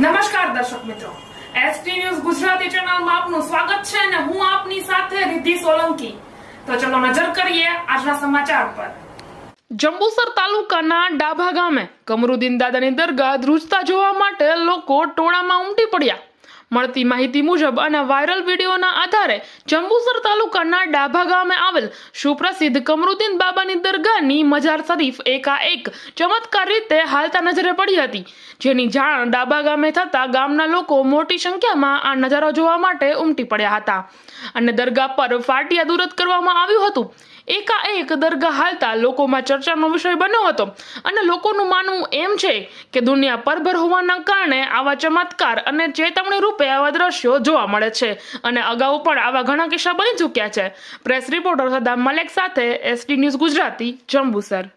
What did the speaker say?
નમસ્કાર દર્શક મિત્રો. એસટી ન્યૂઝ ગુજરાતી ચેનલમાં આપનું સ્વાગત છે અને હું આપની સાથે રિદ્ધિ સોલંકી. તો ચલો નજર કરીએ આજના સમાચાર પર. જંબુસર તાલુકાના ડાભા ગામે કમરુદ્દીન દાદાની દરગાહ ધ્રુજતા જોવા માટે લોકો ટોળામાં ઉમટી પડ્યા. મળતી માહિતી મુજબ અને વાયરલ વિડીયોના આધારે જંબુસર તાલુકાના ડાભા ગામે આવેલ સુપ્રસિદ્ધ કમરુદ્દીન બાબાની દરગાહની મજાર શરીફ એકાએક ચમત્કાર રીતે હાલતા નજરે પડી હતી. જેની જાણ ડાબા ગામે થતા ગામના લોકો મોટી સંખ્યામાં આ નજારો જોવા માટે ઉમટી પડ્યા હતા. અને દરગાહ પર ફાટિયા દુરત કરવામાં આવ્યું હતું. એકાએક દરગાહ હાલતા લોકોમાં ચર્ચાનો વિષય બન્યો હતો. અને લોકોનું માનવું એમ છે કે દુનિયા પરભર હોવાના કારણે આવા ચમત્કાર અને ચેતવણી રૂપે આવા દ્રશ્યો જોવા મળે છે. અને અગાઉ પણ આવા ઘણા કિસ્સા બની ચૂક્યા છે. પ્રેસ રિપોર્ટર સદામ મલેક સાથે એસટી ન્યૂઝ ગુજરાતી જંબુસર.